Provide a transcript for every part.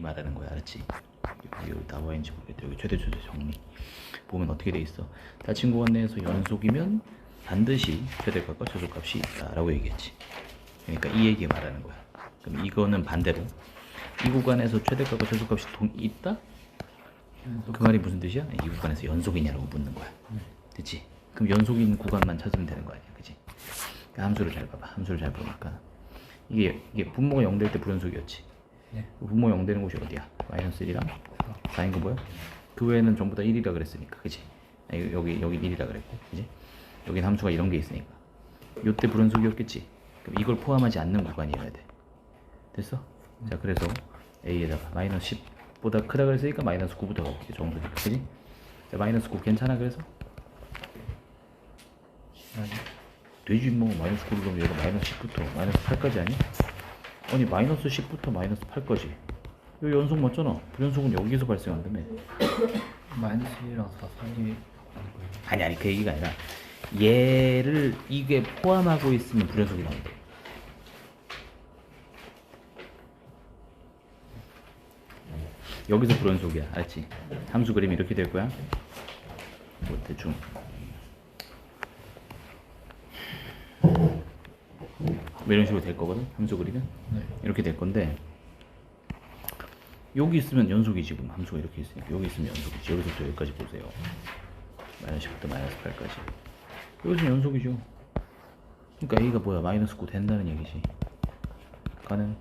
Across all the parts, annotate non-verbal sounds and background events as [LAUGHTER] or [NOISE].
이 말하는 거야 알았지? 여기 나와 있는지 모르겠다 여기 최대 최대 정리 보면 어떻게 돼 있어 닫힌 구간 내에서 연속이면 반드시 최대값과 최소값이 있다 라고 얘기했지 그러니까 이 얘기 말하는 거야 그럼 이거는 반대로 이 구간에서 최대값과 최소값이 동, 있다? 그 말이 무슨 뜻이야? 이 구간에서 연속이냐라고 묻는 거야 그치? 그럼 연속인 구간만 찾으면 되는 거 아니야 그치? 그 함수를 잘 봐봐 함수를 잘 보니까 이게 이게 분모가 0 될 때 불연속이었지 네. 분모 0 되는 곳이 어디야? 마이너스 1이랑 4인 거 뭐야? 그 외에는 전부 다 1이라 그랬으니까 그치? 아, 여기 여기 여기 1이라 그랬고 그치? 여긴 함수가 이런 게 있으니까 요때 불연속이었겠지? 그럼 이걸 포함하지 않는 구간이어야 돼 됐어? 자 그래서 A에다가 마이너스 10보다 크다 그랬으니까 마이너스 9부터 가볼게 정수니까 그치? 자 마이너스 9 괜찮아 그래서? 아니 되지 뭐 마이너스 9를 그럼 얘가 마이너스 10부터 마이너스 8까지 아니야? 아니 마이너스 10부터 마이너스 8까지. 이거 연속 맞잖아. 불연속은 여기서 발생한다며. [COUGHS] 마이너스 1이랑 4 사이에 아니 거예요. 아니 아니 그 얘기가 아니라 얘를 이게 포함하고 있으면 불연속이 나온대. 여기서 불연속이야. 알았지? 함수 그림이 이렇게 될 거야. 뭐 대충 이런 식으로 될 거거든? 함수 그리면 네. 이렇게 될 건데 여기 있으면 연속이 지금 함수가 이렇게 있으니까 여기 있으면 연속이지. 여기서부터 여기까지 보세요. 마이너스 10부터 마이너스 8까지. 여기서 연속이죠. 그러니까 A가 뭐야? 마이너스 9 된다는 얘기지. 가능?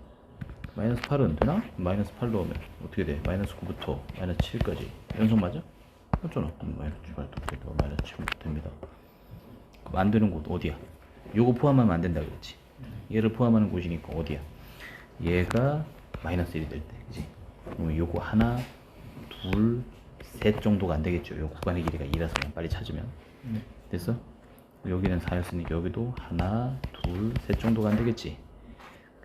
마이너스 8은 되나? 마이너스 8 넣으면 어떻게 돼? 마이너스 9부터 마이너스 7까지. 연속 맞아? 맞잖아. 그럼 마이너스 8도 되고 마이너스 7부터 됩니다. 만드는 곳 어디야? 요거 포함하면 안 된다 그랬지 얘를 포함하는 곳이니까 어디야? 얘가 마이너스 1이 될 때, 그지? 그러면 요거 하나, 둘, 셋 정도가 안 되겠죠. 요 구간의 길이가 2라서 그냥 빨리 찾으면. 네. 됐어? 여기는 4였으니까 여기도 하나, 둘, 셋 정도가 안 되겠지.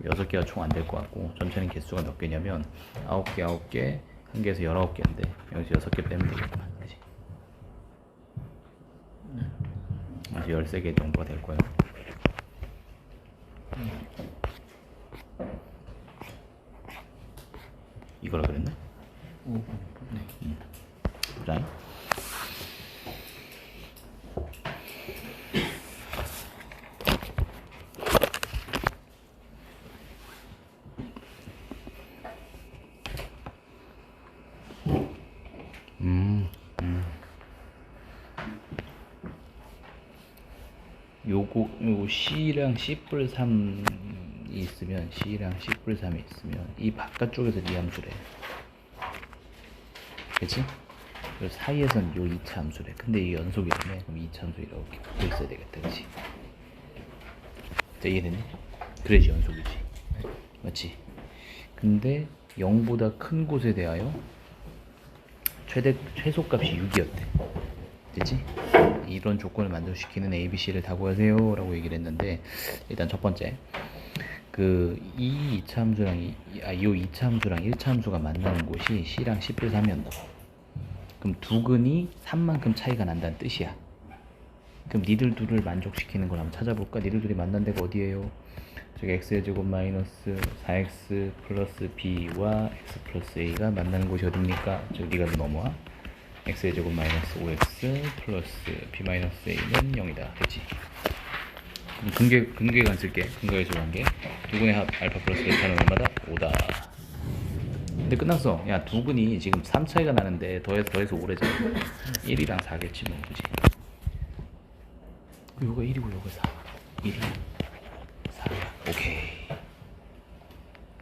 여섯 개가 총 안 될 것 같고 전체는 개수가 몇 개냐면 아홉 개, 아홉 개, 한 개에서 열아홉 개인데 여기서 여섯 개 빼면 되겠구만, 그지? 그래서 열세 개 정도가 될 거예요. 이거라 그랬나? 오, 네. 음, 요거 요 C랑 C뿔 3이 있으면 C랑 C뿔 3이 있으면 이 바깥쪽에서 이 함수래. 그치? 그 사이에선 요 2차 함수래. 근데 이 연속이라며. 그럼 2차 함수 이렇게 붙어 있어야 되겠다. 그치? 자, 이해됐니? 그래야지 연속이지. 맞지? 근데 0보다 큰 곳에 대하여 최대, 최소값이 6이었대. 됐지? 이런 조건을 만족시키는 A, B, C를 다 구하세요. 라고 얘기를 했는데, 일단 첫 번째. 그, 이 2차 함수랑, 이, 아, 요 2차 함수랑 1차 함수가 만나는 곳이 C랑 C 플 3이었나? 그럼 두 근이 3만큼 차이가 난다는 뜻이야. 그럼 니들 둘을 만족시키는 걸 한번 찾아볼까? 니들 둘이 만난 데가 어디예요? 저기 x의 제곱 마이너스 4x 플러스 b와 x 플러스 a가 만나는 곳이 어딥니까? 저기 네가 넘어와. X의 제곱 마이너스 5x 플러스 b 마이너스 a는 0이다. 됐지? 근계 근계관 쓸게. 근거의 수관계. 두 근의 합 알파 플러스 베타는 얼마다? 5다. 근데 끝났어. 야, 두 근이 지금 3 차이가 나는데 더해서 더해서 5래잖아. 1이랑 4겠지 뭐. 그지? 그 요가 1이고 요가 4. 1이 4야. 오케이.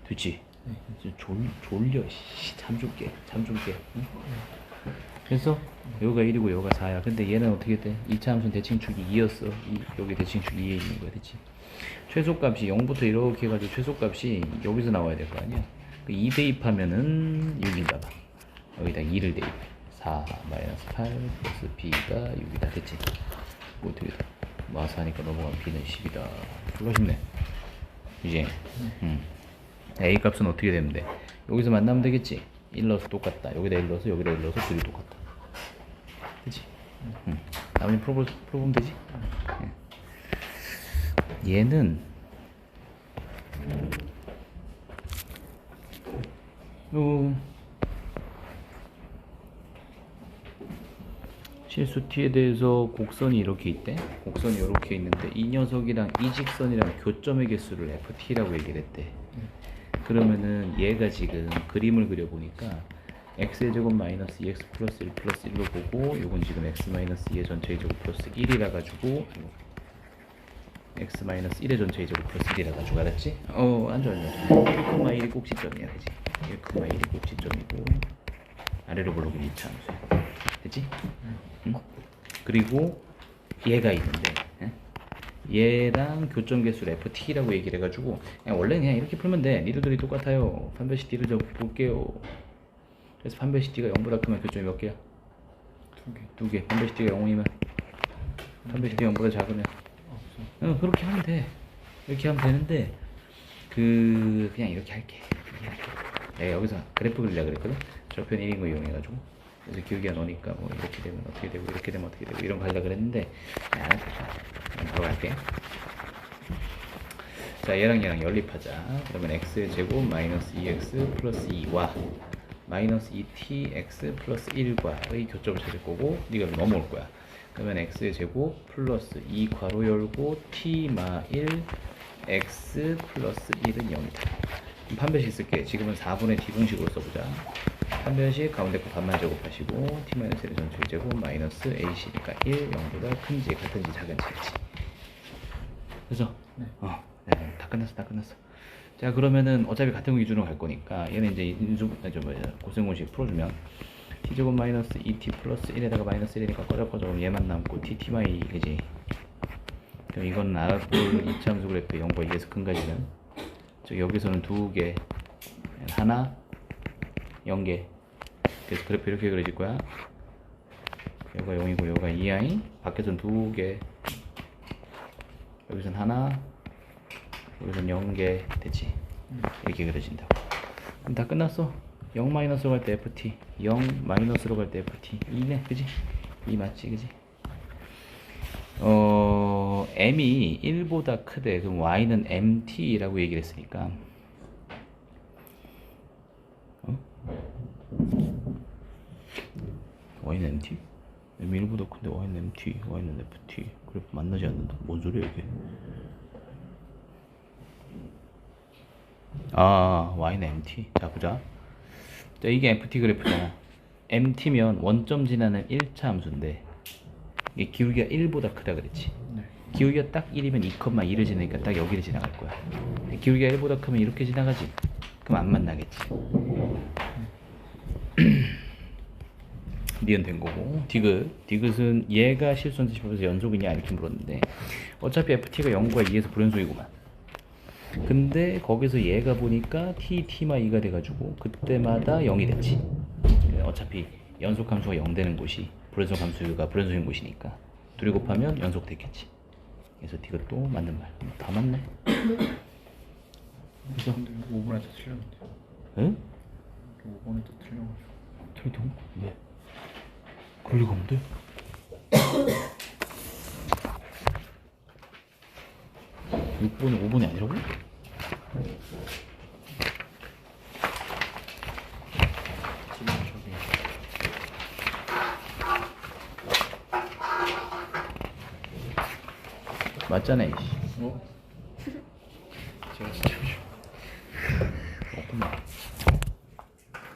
됐지? 네. 졸, 졸려. 씨, 잠 줄게. 잠 줄게. 응? 그래서 여기가 1이고 여기가 4야. 근데 얘는 어떻게 돼? 2차 함수는 대칭축이 2였어. 이, 여기 대칭축 2에 있는 거야. 됐지? 최소값이 0부터 이렇게 해가지고 최소값이 여기서 나와야 될 거 아니야? 그 2 대입하면은 6인가 봐. 여기다 2를 대입해. 4 마이너스 8 플러스 b가 6이다. 됐지? 뭐 어떻게 돼? 마스 하니까 넘어가면 b는 10이다. 졸라 쉽네. 이제, 음. a 값은 어떻게 되면 돼? 여기서 만나면 되겠지? 1 넣어서 똑같다. 여기다 1 넣어서 여기다 1 넣어서 둘이 똑같다. 그치? 응. 나머지 풀어보, 풀어보면 되지? 예. 얘는 어, 실수 t에 대해서 곡선이 이렇게 있대. 곡선이 이렇게 있는데 이 녀석이랑 이 직선이랑 교점의 개수를 ft라고 얘기를 했대. 그러면은 얘가 지금 그림을 그려보니까 x의 제곱 마이너스 2x 플러스 1 플러스 1로 보고 요건 지금 x 마이너스 2의 전체의 제곱 플러스 1이라 가지고 x 마이너스 1의 전체의 제곱 플러스 1이라 가지고 알았지? 어 앉아 앉아 1,1이 꼭지점이야 그지? 1,1이 꼭지점이고 아래로 볼록은 2차 함수야 됐지? 응? 그리고 얘가 있는데 예? 얘랑 교점 개수를 ft라고 얘기를 해가지고 그냥 원래 그냥 이렇게 풀면 돼 니들들이 똑같아요 판별식 d를 좀 볼게요 그래서 판별식 d가 0보다 크면 교점이 몇 개야? 두 개. 두 개. 판별식 d가 0이면 판별식 d가 0보다 작으면 없어. 응 그렇게 하면 돼 이렇게 하면 되는데 그 그냥 이렇게 할게 할게. 내가 여기서 그래프 그리려 그랬거든 좌편 1인 거 이용해가지고 그래서 기울기가 너니까 뭐 이렇게 되면 어떻게 되고 이렇게 되면 어떻게 되고 이런 거 하려 그랬는데 그냥 안 바로 갈게. 자 얘랑 얘랑 연립하자. 그러면 x 제곱 마이너스 2x 플러스 2와 마이너스 2tx 플러스 1과의 교점을 찾을 거고 네가 넘어올 거야. 그러면 x의 제곱 플러스 2 괄호 열고 t 마 1 x 플러스 1은 0이다. 그럼 판별식 쓸게. 지금은 4분의 d 공식으로 써보자 판별식 가운데 거 반만 제곱하시고 t 마이너스 1의 전체 제곱 마이너스 ac니까 1 0보다 큰 지 같은 지 작은 지 그치 그죠? 네. 어, 네, 다 끝났어, 다 끝났어. 자, 그러면은 어차피 같은 거 기준으로 갈 거니까 얘는 이제 인수, 아니, 저 뭐야, 고생공식 풀어주면 t 제곱 마이너스 2t 플러스 1에다가 마이너스 1이니까 꺼져 꺼져 그럼 얘만 남고 tt 마이 그지? 그럼 이건 알아볼 이차함수 그래프 0과 2에서 큰까지는 저 여기서는 두 개, 하나, 0개. 그래서 그래프 이렇게 그려질 거야. 여기가 0이고 여기가 2i 밖에서는 두 개, 여기선 하나, 여기선 0개 됐지? 이렇게 그려진다고. 그럼 다 끝났어. 0 마이너스로 갈 때 ft, 0 마이너스로 갈 때 ft, 2네, 그지? 2 맞지, 그지? 어, m이 1보다 크대. 그럼 y는 mt라고 얘기를 했으니까. Y는 mt? m이 1보다 큰데 y는 mt, y는 ft. 그래 만나지 않는다. 뭔 소리야 이게? 아, y는 mt. 자, 보자. 자, 이게 ft 그래프잖아. mt면 원점 지나는 1차 함수인데 이게 기울기가 1보다 크다 그랬지. 네. 기울기가 딱 1이면 2,1을 지나니까 딱 여기를 지나갈 거야. 기울기가 1보다 크면 이렇게 지나가지. 그럼 안 만나겠지. 니은 된 거고 디귿 디귿은 얘가 실수한테 싶어서 연속이냐 이렇게 물었는데 어차피 ft가 0과 2에서 불연속이구만 근데 거기서 얘가 보니까 t, t마 2가 돼가지고 그때마다 0이 됐지 어차피 연속 함수가 0 되는 곳이 불연속 함수가 불연속인 곳이니까 둘이 곱하면 연속 됐겠지 그래서 디귿도 맞는 말다 맞네 [COUGHS] 그래서 근데 5번에서 틀렸는데. 응? 5번에도 틀려가지고. 틀리다고? 왜? 그럴 리가 없는데? 육번이 5번이 아니라고? 지금 저기 맞잖아 이씨 어? 제가 진짜